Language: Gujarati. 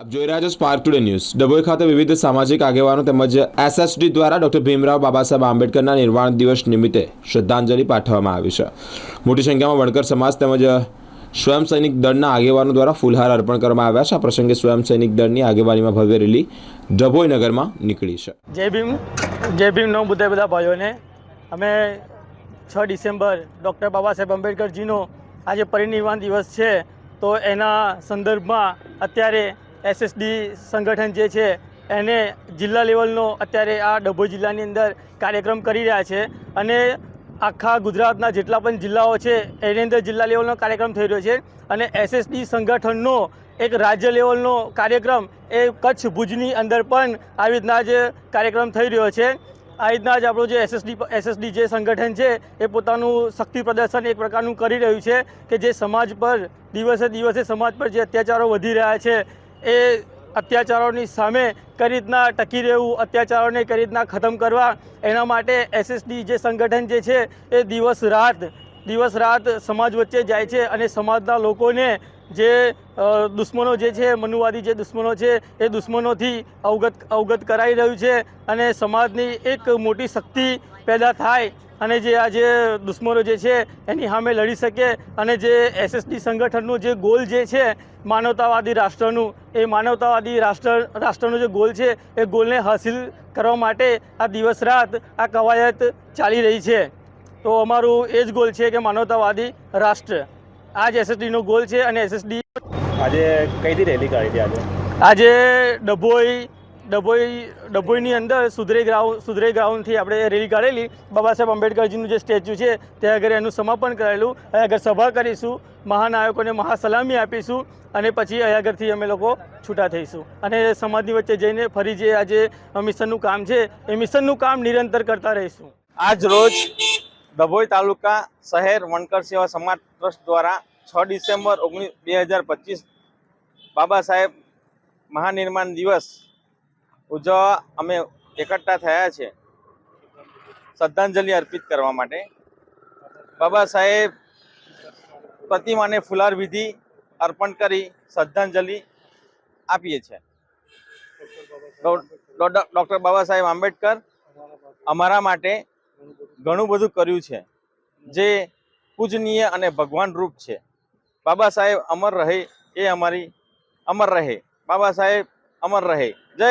આપ જોઈ રહ્યા છો સ્પાર્ક ટુડે ન્યૂઝ ડભોઈ ખાતે વિવિધ સામાજિક આગેવાનો તેમજ એસએસડી દ્વારા ડોક્ટર ભીમરાવ બાબા સાહેબ આંબેડકરના નિર્વાણ દિવસ નિમિત્તે શ્રદ્ધાંજલિ પાઠવવામાં આવી છે. મોટી સંખ્યામાં વણકર સમાજ તેમજ સ્વયં સૈનિક દળના આગેવાનો દ્વારા ફૂલહાર અર્પણ કરવામાં આવ્યા છે. આ પ્રસંગે સ્વયં સૈનિક દળની આગેવાનીમાં ભવ્ય રેલી ડભોઈ નગરમાં નીકળી છે. જય ભીમ જય ભીમ નવ બધા બધા ભાઈઓને. અમે છ ડિસેમ્બર ડૉક્ટર બાબા સાહેબ આંબેડકરજીનો આજે પરિનિર્વાણ દિવસ છે. તો એના સંદર્ભમાં અત્યારે એસએસડી સંગઠન જે છે, એને જિલ્લા લેવલનો અત્યારે આ ડભોઈ જિલ્લાની અંદર કાર્યક્રમ કરી રહ્યા છે અને આખા ગુજરાતના જેટલા પણ જિલ્લાઓ છે, એની અંદર જિલ્લા લેવલનો કાર્યક્રમ થઈ રહ્યો છે અને એસએસડી સંગઠનનો એક રાજ્ય લેવલનો કાર્યક્રમ એ કચ્છ ભુજની અંદર પણ આવી રીતના જ કાર્યક્રમ થઈ રહ્યો છે. આ રીતના જ આપણું જે એસએસડી એસએસડી જે સંગઠન છે, એ પોતાનું શક્તિ પ્રદર્શન એક પ્રકારનું કરી રહ્યું છે કે જે સમાજ પર, દિવસે દિવસે સમાજ પર જે અત્યાચારો વધી રહ્યા છે એ અત્યાચારોની સામે કઈ રીતના ટકી રહેવું, અત્યાચારોને કઈ રીતના ખતમ કરવા, એના માટે એસએસડી જે સંગઠન જે છે, એ દિવસ રાત દિવસ રાત સમાજ વચ્ચે જાય છે અને સમાજના લોકોને જે દુશ્મનો જે છે, મનુવાદી જે દુશ્મનો છે, એ દુશ્મનોથી અવગત અવગત કરાઈ રહ્યું છે અને સમાજની એક મોટી શક્તિ પેદા થાય અને જે આ જે દુશ્મનો જે છે એની સામે લડી શકે અને જે એસએસડી સંગઠનનું જે ગોલ જે છે માનવતાવાદી રાષ્ટ્રનું એ માનવતાવાદી રાષ્ટ્ર રાષ્ટ્રનો જે ગોલ છે એ ગોલને હાસિલ કરવા માટે આ દિવસ રાત આ કવાયત ચાલી રહી છે. તો અમારું એ જ ગોલ છે કે માનવતાવાદી રાષ્ટ્ર. આ જ એસએસડીનો ગોલ છે અને એસએસડી આજે કઈથી રેલી કાઢી હતી આજે? આજે ડભોઈ ડભોઈ ડભોઈની અંદર સુધરે ગ્રાઉન્ડ સુધરે ગ્રાઉન્ડથી આપણે રેલી કાઢેલી. બાબા સાહેબ આંબેડકરજીનું જે સ્ટેચ્યુ છે ત્યાં આગળ એનું સમાપન કરેલું અહીં આગળ સભા કરીશું, મહાનાયકોને મહાસલામી આપીશું અને પછી અહીં આગળથી અમે લોકો છૂટા થઈશું. અને સમાજની વચ્ચે જઈને ફરી જે આજે મિશનનું કામ છે, એ મિશનનું કામ નિરંતર કરતા રહીશું. આજ રોજ ડભોઈ તાલુકા શહેર વણકર સેવા સમાજ ટ્રસ્ટ દ્વારા છ ડિસેમ્બર ઓગણીસ બે હજાર પચીસ બાબા સાહેબ મહાનિર્માણ દિવસ ઉજવવા અમે એકઠા થયા છે. શ્રદ્ધાંજલિ અર્પિત કરવા માટે. બાબા સાહેબ પ્રતિમાને ફુલાર વિધિ અર્પણ કરી શ્રદ્ધાંજલિ આપીએ છીએ. ડૉક્ટર બાબા સાહેબ આંબેડકર અમારા માટે ઘણું બધું કર્યું છે, જે પૂજનીય અને ભગવાન રૂપ છે. બાબા સાહેબ અમર રહે એ અમારી, અમર રહે. બાબા સાહેબ અમર રહે. જય